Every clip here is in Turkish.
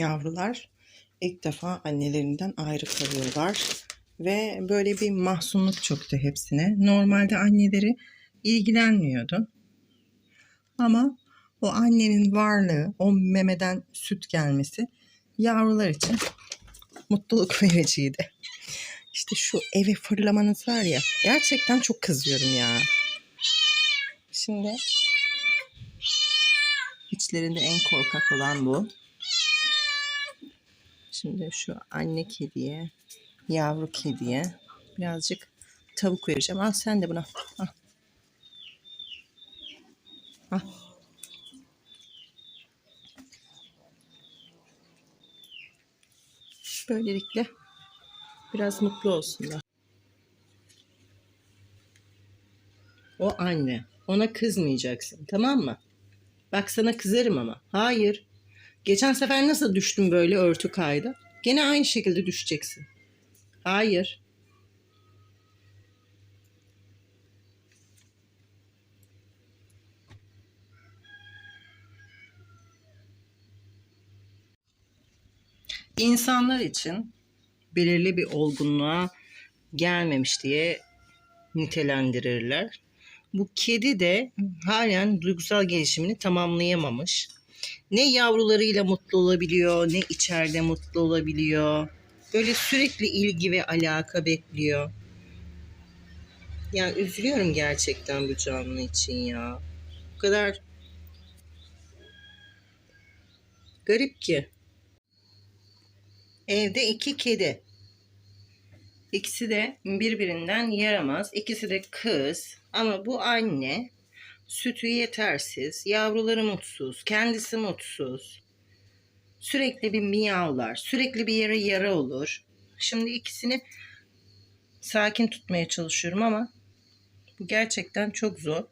yavrular ilk defa annelerinden ayrı kalıyorlar. Ve böyle bir mahzunluk çöktü hepsine. Normalde anneleri ilgilenmiyordu. Ama o annenin varlığı, o memeden süt gelmesi yavrular için mutluluk vericiydi. İşte şu eve fırlamanız var ya, gerçekten çok kızıyorum ya. Şimdi içlerinde en korkak olan bu. Şimdi şu anne kediye, yavru kediye birazcık tavuk vereceğim. Al sen de buna. Al. Al. Böylelikle biraz mutlu olsunlar. O anne. Ona kızmayacaksın. Tamam mı? Bak sana kızarım ama. Hayır. Geçen sefer nasıl düştün böyle örtü kaydı? Gene aynı şekilde düşeceksin. Hayır. İnsanlar için belirli bir olgunluğa gelmemiş diye nitelendirirler. Bu kedi de halen duygusal gelişimini tamamlayamamış. Ne yavrularıyla mutlu olabiliyor, ne içeride mutlu olabiliyor. Böyle sürekli ilgi ve alaka bekliyor. Yani üzülüyorum gerçekten bu canlı için ya. O kadar garip ki. Evde iki kedi. İkisi de birbirinden yaramaz. İkisi de kız. Ama bu anne sütü yetersiz, yavruları mutsuz, kendisi mutsuz. Sürekli bir miyavlar, sürekli bir yere yara olur. Şimdi ikisini sakin tutmaya çalışıyorum ama bu gerçekten çok zor.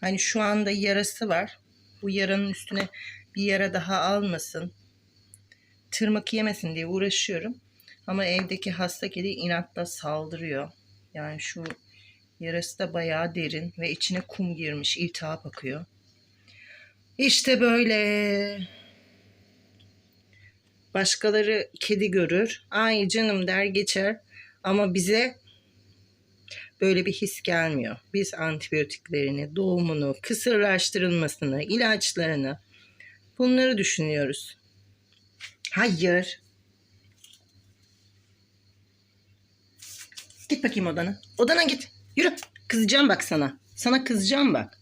Hani şu anda yarası var. Bu yaranın üstüne bir yara daha almasın. Tırmık yemesin diye uğraşıyorum. Ama evdeki hasta kedi inatla saldırıyor. Yani şu yarası da bayağı derin ve içine kum girmiş, iltihap akıyor. İşte böyle. Başkaları kedi görür. Ay canım der geçer. Ama bize böyle bir his gelmiyor. Biz antibiyotiklerini, doğumunu, kısırlaştırılmasını, ilaçlarını bunları düşünüyoruz. Hayır. Git bakayım odana. Odana git. Yürü. Kızacağım bak sana. Sana kızacağım bak.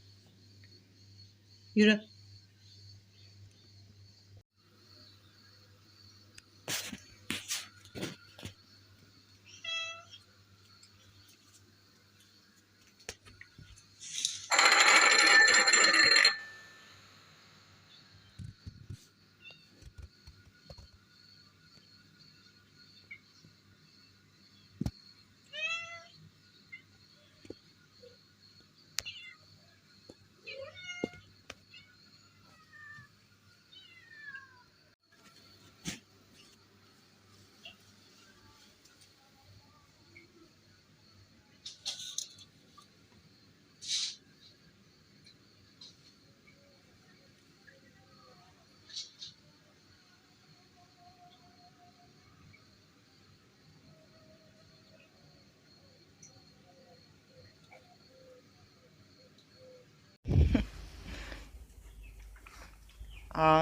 Yürü.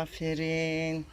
Aferin.